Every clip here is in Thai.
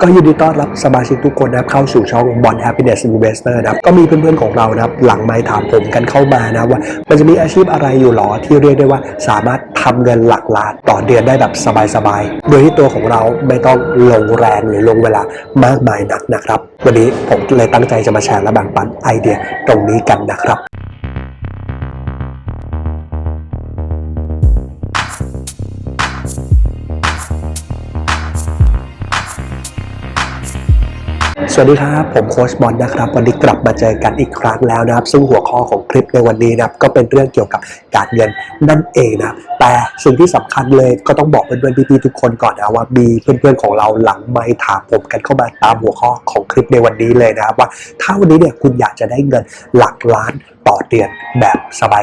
ก็ยินดีต้อนรับสมาชิกทุกคนนะครับเข้าสู่ช่องบอล Happiness Investor นะครับก็มีเพื่อนๆของเรานะครับหลังไมค์ถามผมกันเข้ามานะว่ามันจะมีอาชีพอะไรอยู่หรอที่เรียกได้ว่าสามารถทำเงินหลักล้านต่อเดือนได้แบบสบายๆ โดยที่ตัวของเราไม่ต้องลงแรงหรือลงเวลามากมายนักนะครับ วันนี้ผมเลยตั้งใจจะมาแชร์และแบ่งปันไอเดียตรงนี้กันนะครับ วัสดีครับ ผมโค้ชบอลนะครับ วันนี้กลับมาเจอกันอีกครั้งแล้วนะครับ ซึ่งหัวข้อของคลิปในวันนี้นะครับ ก็เป็นเรื่องเกี่ยวกับการเงินนั่นเองนะแต่สิ่งที่สำคัญเลยก็ต้องบอกเพื่อนๆพี่ๆทุกคนก่อนนะว่ามีเพื่อนๆของเราหลังไม่ถามผมกันเข้ามาตามหัวข้อของคลิปในวันนี้เลยนะครับว่าถ้าวันนี้เนี่ยคุณอยากจะได้เงินหลักล้านต่อเดือนแบบ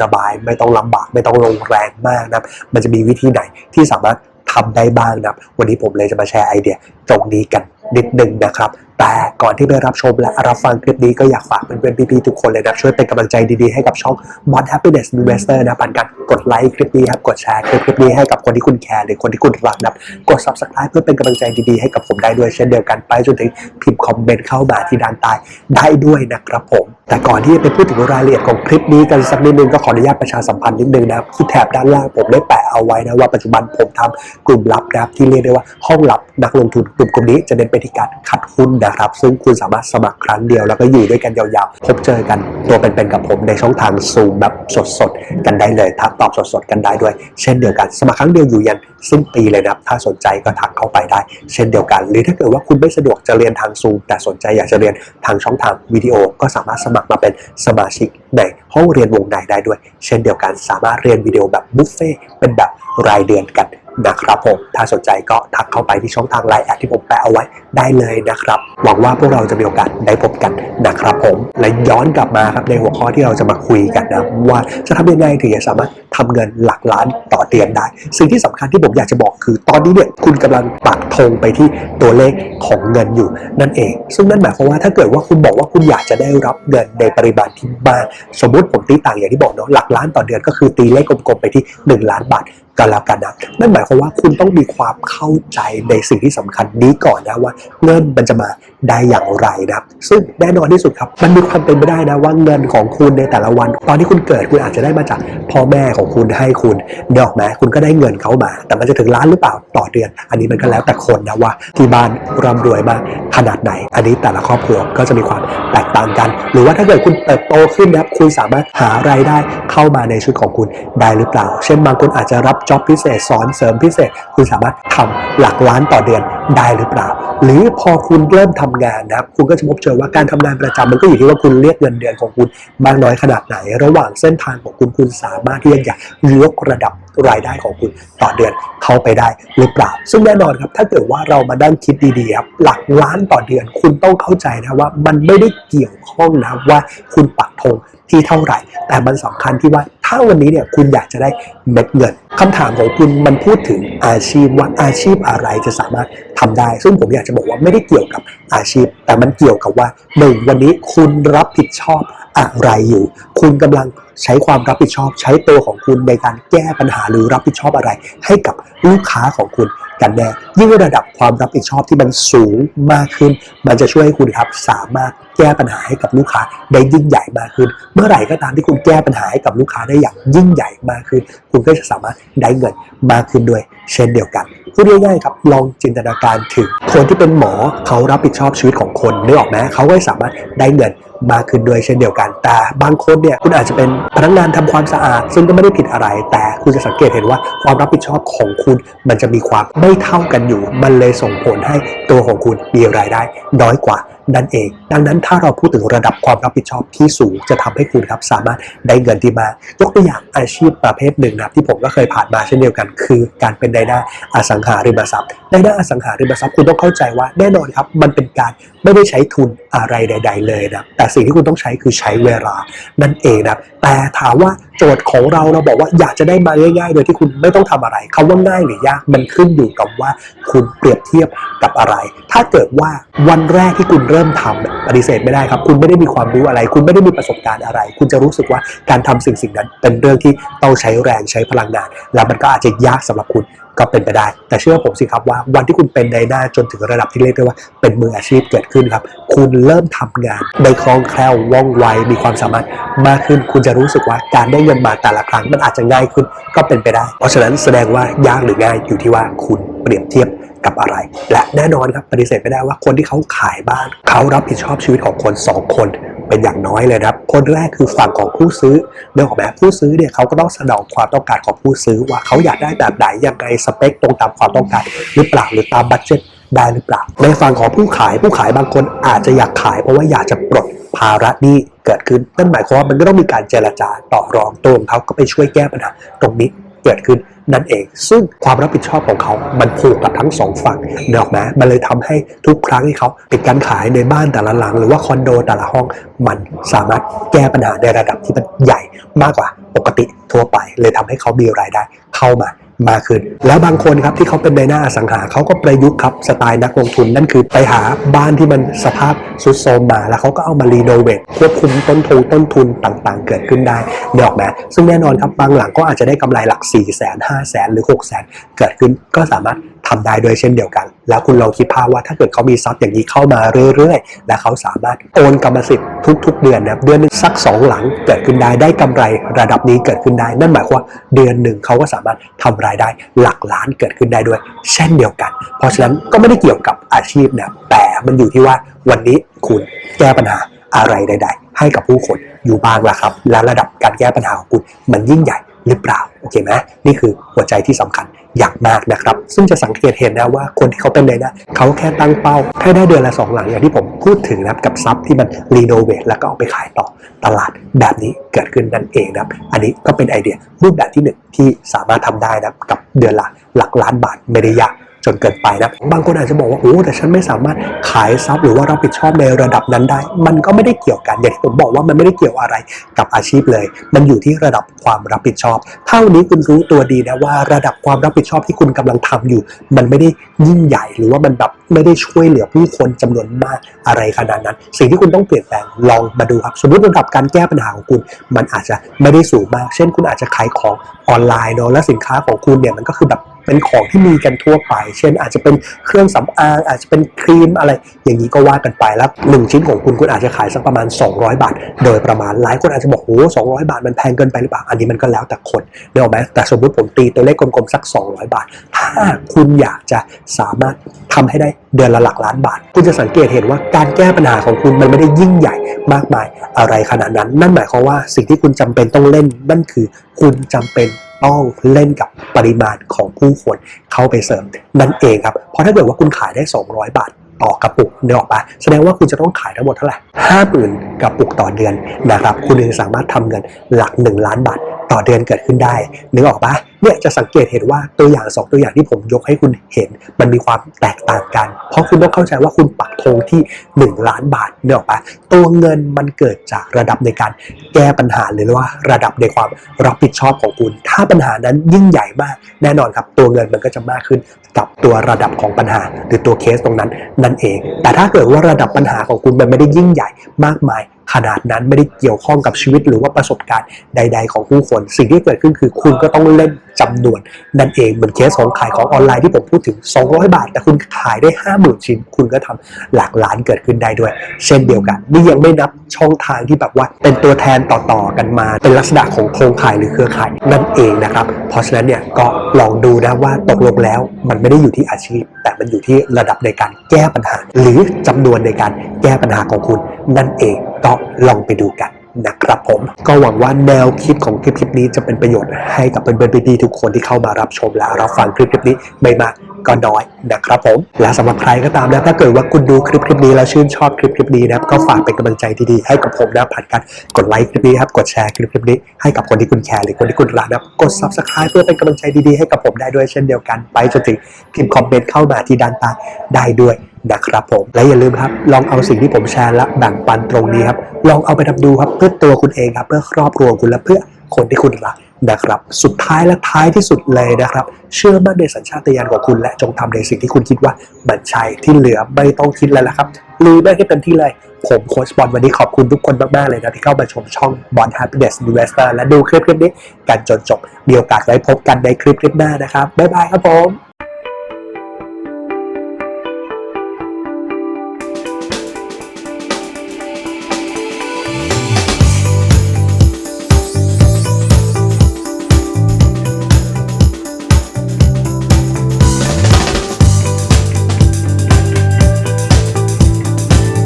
สบายๆไม่ต้องลำบากไม่ต้องลงแรงมากนะมันจะมีวิธีไหนที่สามารถทำได้บ้างนะวันนี้ผมเลยจะมาแชร์ไอเดียตรงนี้กันนิดนึงนะครับแต่ก่อนที่ไปรับชมและรับฟังคลิปนี้ก็อยากฝากเพื่อนๆพี่ๆทุกคนเลยนะช่วยเป็นกำลังใจดีๆให้กับช่อง Bond Happiness Investor นะผ่านการกดไลค์คลิปนี้ครับกดแชร์คลิปคลิปนี้ให้กับคนที่คุณแคร์หรือคนที่คุณรักนะกด subscribe เพื่อเป็นกำลังใจดีๆให้กับผมได้ด้วยเช่นเดียวกันไปจนถึงพิมพ์คอมเมนต์เข้ามาที่ด้านใต้ได้ด้วยนะครับผมแต่ก่อนที่จะไปพูดถึงรายละเอียดของคลิปนี้กันสักนิดนึงก็ขออนุญาตประชาสัมพันธ์นิดนึงนะที่แถบด้านล่างผมได้แปะเอาไว้นะว่าปัจจุบันผมทำกลุ่มลับนะครับที่เรียกได้ว่าห้องลับนักลงทุนกลุ่มกลุ่มนี้จะเน้นไปที่การคัดหุ้นนะครับ ซึ่งคุณสามารถสมัครครั้งเดียวแล้วก็อยู่ด้วยกันยาวๆ พบเจอกันตัวเป็นๆกับผมในช่องทางซูมแบบสดๆ กันได้เลยทักตอบสดๆ กันได้ด้วย เช่นเดียวกัน สมัครครั้งเดียวอยู่ยันสิ้นปีเลยนะครับ ถ้าสนใจก็ทักเข้าไปได้ เช่นเดียวกัน หรือถ้าเกิดว่าคุณไม่สะดวกจะเรียนทางซูมแต่สนใจอยากจะเรียนทางช่องทางวิดีโอ ก็สามารถสมัครมาเป็นสมาชิกในห้องเรียนวงในได้ด้วย เช่นเดียวกันสามารถเรียนวิดีโอแบบบุฟเฟ่เป็นแบบรายเดือนกัน นะครับผม ถ้าสนใจก็ทักเข้าไปที่ช่องทางไลน์แอดที่ผมแปะเอาไว้ได้เลยนะครับ หวังว่าพวกเราจะมีโอกาสได้พบกันนะครับผม และย้อนกลับมาครับในหัวข้อที่เราจะมาคุยกันนะว่าจะทำยังไงถึงจะสามารถทำเงินหลักล้านต่อเดือนได้ สิ่งที่สำคัญที่ผมอยากจะบอกคือ ตอนนี้เนี่ยคุณกำลังปักธงไปที่ตัวเลขของเงินอยู่นั่นเอง ซึ่งนั่นหมายความว่าถ้าเกิดว่าคุณบอกว่าคุณอยากจะได้รับเงินในปริมาณที่มากสมมติผมตีต่างอย่างที่บอกเนาะหลักล้านต่อเดือนก็คือตีเลขกลมๆไปที่ 1 ล้านบาท ก็แล้วกันนะนั่นหมายความว่าคุณต้องมีความเข้าใจในสิ่งที่สำคัญนี้ก่อนนะว่าเงินมันจะมาได้อย่างไรนะซึ่งแน่นอนที่สุดครับ มันมีความเป็นไปได้นะว่าเงินของคุณในแต่ละวัน ตอนที่คุณเกิดคุณอาจจะได้มาจากพ่อแม่ของคุณให้คุณเดอกไหมคุณก็ได้เงินเขามา แต่มันจะถึงล้านหรือเปล่าต่อเดือน อันนี้มันก็แล้วแต่คนนะว่าที่บ้านร่ำรวยมากขนาดไหน อันนี้แต่ละครอบครัวก็จะมีความแตกต่างกัน หรือว่าถ้าเกิดคุณเติบโตขึ้นนะครับคุณสามารถหารายได้เข้ามาในชุดของคุณได้หรือเปล่า เช่นบางคนอาจจะรับจ็อบพิเศษ สอนเสริมพิเศษ คุณสามารถทำหลักล้านต่อเดือนได้หรือเปล่า หรือพอคุณเริ่มทำงานนะครับคุณก็จะพบเจอว่าการทำงานประจำมันก็อยู่ที่ว่าคุณเรียกเงินเดือนของคุณมากน้อยขนาดไหน ระหว่างเส้นทางของคุณคุณสามารถที่จะยกระดับรายได้ของคุณต่อเดือนเข้าไปได้หรือเปล่า ซึ่งแน่นอนครับถ้าเกิดว่าเรามาดั้งคิดดีๆครับหลักล้านต่อเดือนคุณต้องเข้าใจนะว่า มันไม่ได้เกี่ยวข้องนะว่าคุณปักธงที่เท่าไหร่ แต่มันสำคัญที่ว่า ถ้าวันนี้เนี่ยคุณอยากจะได้เม็ดเงินคำถามของคุณมันพูดถึงอาชีพว่าอาชีพอะไรจะสามารถทำได้ ซึ่งผมอยากจะบอกว่าไม่ได้เกี่ยวกับอาชีพ แต่มันเกี่ยวกับว่าหนึ่งวันนี้คุณรับผิดชอบอะไรอยู่ คุณกำลังใช้ความรับผิดชอบ ใช้ตัวของคุณในการแก้ปัญหาหรือรับผิดชอบอะไร ให้กับลูกค้าของคุณกันแน่ยิ่งระดับความรับผิดชอบที่มันสูงมากขึ้น มันจะช่วยให้คุณครับสามารถแก้ปัญหาให้กับลูกค้าได้ยิ่งใหญ่มากขึ้น เมื่อไหร่ก็ตามที่คุณแก้ปัญหาให้กับลูกค้าได้อย่างยิ่งใหญ่มากขึ้น คุณก็จะสามารถได้เงินมากขึ้นด้วย เช่นเดียวกันพูดง่ายๆครับลองจินตนาการถึงคนที่เป็นหมอเขารับผิดชอบชีวิตของคนนึกออกไหมเขาก็สามารถได้เงิน มากขึ้นด้วยเช่นเดียวกัน แต่บางคนเนี่ยคุณอาจจะเป็นพนักงานทำความสะอาด ซึ่งก็ไม่ได้ผิดอะไร แต่คุณจะสังเกตเห็นว่าความรับผิดชอบของคุณมันจะมีความไม่เท่ากันอยู่ มันเลยส่งผลให้ตัวของคุณมีรายได้ น้อยกว่านั่นเอง ดังนั้นถ้าเราพูดถึงระดับความรับผิดชอบที่สูงจะทำให้คุณครับสามารถได้เงินที่มากยกตัวอย่างอาชีพประเภทหนึ่งนะที่ผมก็เคยผ่านมาเช่นเดียวกัน คือการเป็นนายหน้าอสังหาริมทรัพย์นายหน้าอสังหาริมทรัพย์คุณต้องเข้าใจว่าแน่นอนครับ มันเป็นการไม่ได้ใช้ทุนอะไรใด ๆ เลยนะแต่สิ่งที่คุณต้องใช้คือใช้เวลานั่นเองนะแต่ถามว่าโจทย์ของเราเราบอกว่าอยากจะได้มาง่ายๆ โดยที่คุณไม่ต้องทำอะไรคำว่าง่ายหรือยากมันขึ้นอยู่กับว่าคุณเปรียบเทียบกับอะไร ถ้าเกิดว่าวันแรกที่คุณเริ่มทำปฏิเสธไม่ได้ครับ คุณไม่ได้มีความรู้อะไร คุณไม่ได้มีประสบการณ์อะไร คุณจะรู้สึกว่าการทำสิ่งสิ่งนั้นเป็นเรื่องที่ต้องใช้แรงใช้พลังงาน แล้วมันก็อาจจะยากสำหรับคุณ ก็เป็นไปได้ แต่เชื่อผมสิครับว่าวันที่คุณเป็นในหน้าจนถึงระดับที่เรียกได้ว่าเป็นมืออาชีพเกิดขึ้นครับ คุณเริ่มทำงานได้คล่องแคล่วว่องไวมีความสามารถมากขึ้น คุณจะรู้สึกว่าการได้เงินมาแต่ละครั้งมันอาจจะง่ายขึ้นก็เป็นไปได้ เพราะฉะนั้นแสดงว่ายากหรือง่ายอยู่ที่ว่าคุณเปรียบเทียบกับอะไร และแน่นอนครับปฏิเสธไม่ได้ว่าคนที่เขาขายบ้าน เขารับผิดชอบชีวิตของคนสองคน เป็นอย่างน้อยเลยครับ คนแรกคือฝั่งของผู้ซื้อเรื่องของแบบผู้ซื้อเนี่ยเขาก็ต้องสนองความต้องการของผู้ซื้อว่าเขาอยากได้แบบไหนยังไงสเปคตรงตามความต้องการหรือเปล่าหรือตามบัตเจ็ตได้หรือเปล่า ในฝั่งของผู้ขายผู้ขายบางคนอาจจะอยากขายเพราะว่าอยากจะปลดภาระนี้เกิดขึ้นนั่นหมายความว่ามันก็ต้องมีการเจรจาต่อรองตัวของเขาก็ไปช่วยแก้ปัญหาตรงนี้ เกิดขึ้นนั่นเอง ซึ่งความรับผิดชอบของเขา มันผูกกับทั้งสองฝั่งเนกอกไหมมันเลยทำให้ทุกครั้งที่เขาปิดการขายในบ้านแต่ละหลัง หรือว่าคอนโดแต่ละห้อง มันสามารถแก้ปัญหาในระดับที่มันใหญ่มากกว่าปกติทั่วไป เลยทำให้เขามีรายได้เข้ามา มากขึ้น แล้วบางคนครับที่เขาเป็นในหน้าอสังหาเขาก็ประยุกต์ครับสไตล์นักลงทุนนั่นคือไปหาบ้านที่มันสภาพสุดโทรมมาแล้วเขาก็เอามารีโนเวทควบคุมต้นทุนต้นทุนต่างๆ เกิดขึ้นได้เดอกไหมซึ่งแน่นอนครับบางหลังก็อาจจะได้กำไรหลัก4ี่แสนห้าแสนหรือ6กแสนเกิดขึ้นก็สามารถ ทำได้ด้วยเช่นเดียวกัน แล้วคุณลองคิดภาพว่าถ้าเกิดเขามีทรัพย์อย่างนี้เข้ามาเรื่อยๆ และเขาสามารถโอนกรรมสิทธิ์ทุก ๆ เดือนนะครับเดือนนึงสัก 2 หลังเกิดขึ้นได้ได้กำไรระดับนี้เกิดขึ้นได้ นั่นหมายความว่าเดือนหนึ่งเขาก็สามารถทำรายได้หลักล้านเกิดขึ้นได้ด้วย เช่นเดียวกัน เพราะฉะนั้นก็ไม่ได้เกี่ยวกับอาชีพนะแต่มันอยู่ที่ว่าวันนี้คุณแก้ปัญหาอะไรใด ๆ ให้กับผู้คนอยู่บ้างละครับ และระดับการแก้ปัญหาของคุณมันยิ่งใหญ่ หรือเปล่าโอเคไหมนี่คือหัวใจที่สำคัญอย่างมากนะครับ ซึ่งจะสังเกตเห็นนะว่าคนที่เขาเป็นเลยนะเขาแค่ตั้งเป้าแค่ได้เดือนละสองหลังอย่างที่ผมพูดถึงนะครับกับทรัพย์ที่มันรีโนเวทแล้วก็เอาไปขายต่อตลาดแบบนี้เกิดขึ้นนั่นเองนะครับ อันนี้ก็เป็นไอเดียรูปแบบที่หนึ่งที่สามารถทำได้นะกับเดือนละหลักล้านบาทไม่ได้ยาก จนเกินไปนะบางคนอาจจะบอกว่าโอ้แต่ฉันไม่สามารถขายทรัพย์หรือว่ารับผิดชอบในระดับนั้นได้ มันก็ไม่ได้เกี่ยวกันอย่างที่ผมบอกว่ามันไม่ได้เกี่ยวอะไรกับอาชีพเลย มันอยู่ที่ระดับความรับผิดชอบ เท่านี้คุณรู้ตัวดีนะว่าระดับความรับผิดชอบที่คุณกำลังทำอยู่ มันไม่ได้ยิ่งใหญ่ หรือว่ามันแบบไม่ได้ช่วยเหลือผู้คนจำนวนมากอะไรขนาดนั้น สิ่งที่คุณต้องเปลี่ยนแปลงลองมาดูครับสมมติระดับการแก้ปัญหาของคุณ มันอาจจะไม่ได้สูงมาก เช่น คุณอาจจะขายของออนไลน์เนาะและสินค้าของคุณเนี่ยมันก็คือแบบ เป็นของที่มีกันทั่วไป เช่นอาจจะเป็นเครื่องสำอาง อาจจะเป็นครีมอะไร อย่างนี้ก็ว่ากันไปแล้วหนึ่งชิ้นของคุณคุณอาจจะขายสักประมาณ 200 บาท โดยประมาณหลายคนอาจจะบอกโอ้200บาทมันแพงเกินไปหรือเปล่าอันนี้มันก็แล้วแต่คนเนกอะไหมแต่สมมติผมตีตัวเลขกลมๆสัก 200 บาท ถ้าคุณอยากจะสามารถทำให้ได้เดือนละหลักล้านบาท คุณจะสังเกตเห็นว่าการแก้ปัญหาของคุณมันไม่ได้ยิ่งใหญ่มากมายอะไรขนาดนั้น นั่นหมายความว่าสิ่งที่คุณจำเป็นต้องเล่นนั่นคือคุณจำเป็น ต้องเล่นกับปริมาณของผู้คนเข้าไปเสริมนั่นเองครับ เพราะถ้าเกิดว่าคุณขายได้ 200 บาทต่อกระปุกเนกออกปะแสดงว่าคุณจะต้องขายทั้งหมดเท่าไหร่ห้าหมื่นกระปุกต่อเดือนนะครับ คุณถึงสามารถทำเงินหลัก 1 ล้านบาท ต่อเดือนเกิดขึ้นได้นึกออกปะเนี่ยจะสังเกตเห็นว่าตัวอย่างสองตัวอย่างที่ผมยกให้คุณเห็น มันมีความแตกต่างกัน เพราะคุณต้องเข้าใจว่าคุณปักธงที่ 1 ล้านบาทเนกออกปะตัวเงินมันเกิดจากระดับในการแก้ปัญหาหรือว่าระดับในความรับผิดชอบของคุณ ถ้าปัญหานั้นยิ่งใหญ่มาก แน่นอนครับตัวเงินมันก็จะมากขึ้นกับตัวระดับของปัญหา หรือตัวเคสตรงนั้นนั่นเอง แต่ถ้าเกิดว่าระดับปัญหาของคุณมันไม่ได้ยิ่งใหญ่มากมาย ขนาดนั้นไม่ได้เกี่ยวข้องกับชีวิตหรือว่าประสบการณ์ใด ๆ ของผู้คน สิ่งที่เกิดขึ้นคือคุณก็ต้องเล่น จำนวนนั่นเองเหมือนเคสของขายของออนไลน์ที่ผมพูดถึง 200 บาท แต่คุณขายได้ 50,000 ชิ้น คุณก็ทำหลักล้านเกิดขึ้นได้ด้วย เช่นเดียวกัน นี่ยังไม่นับช่องทางที่แบบว่าเป็นตัวแทนต่อๆกันมา เป็นลักษณะของโครงข่ายหรือเครือข่ายนั่นเองนะครับเพราะฉะนั้นเนี่ยก็ลองดูนะว่าตกลงแล้วมันไม่ได้อยู่ที่อาชีพ แต่มันอยู่ที่ระดับในการแก้ปัญหา หรือจำนวนในการแก้ปัญหาของคุณนั่นเองก็ลองไปดูกัน นะครับผม ก็หวังว่าแนวคิดของคลิปคลิปนี้จะเป็นประโยชน์ให้กับเพื่อนๆพี่ๆทุกคนที่เข้ามารับชมและรับฟังคลิปคลิปนี้ไม่มาก ก็น้อยนะครับผม และสำหรับใครก็ตามนะถ้าเกิดว่าคุณดูคลิปคลิปนี้แล้วชื่นชอบคลิปคลิปนี้นะก็ฝากเป็นกำลังใจดีๆให้กับผมนะผ่านการกดไลค์คลิปนี้ครับกดแชร์คลิปคลิปนี้ให้กับคนที่คุณแคร์หรือคนที่คุณรักนะกด subscribe เพื่อเป็นกำลังใจดีๆให้กับผมได้ด้วยเช่นเดียวกันไปจนถึงพิมพ์คอมเมนต์เข้ามาที่ด้านใต้ได้ด้วยนะครับผมและอย่าลืมครับ ลองเอาสิ่งที่ผมแชร์และแบ่งปันตรงนี้ครับลองเอาไปทำดูครับเพื่อตัวคุณเองครับเพื่อครอบครัวคุณและเพื่อคนที่คุณรัก นะครับ สุดท้ายและท้ายที่สุดเลยนะครับ เชื่อมั่นในสัญชาตญาณของคุณ และจงทำในสิ่งที่คุณคิดว่ามันใช่ที่เหลือไม่ต้องคิดแล้วละครับลุยแม่ให้เต็มที่เลย ผมโค้ชบอลวันนี้ขอบคุณทุกคนมาก ๆ เลยนะ ที่เข้ามาชมช่องบอล Happiness Investor และดูคลิปคลิปนี้กันจนจบมีโอกาสไว้พบกันในคลิปคลิปหน้านะครับบ๊ายบายครับผม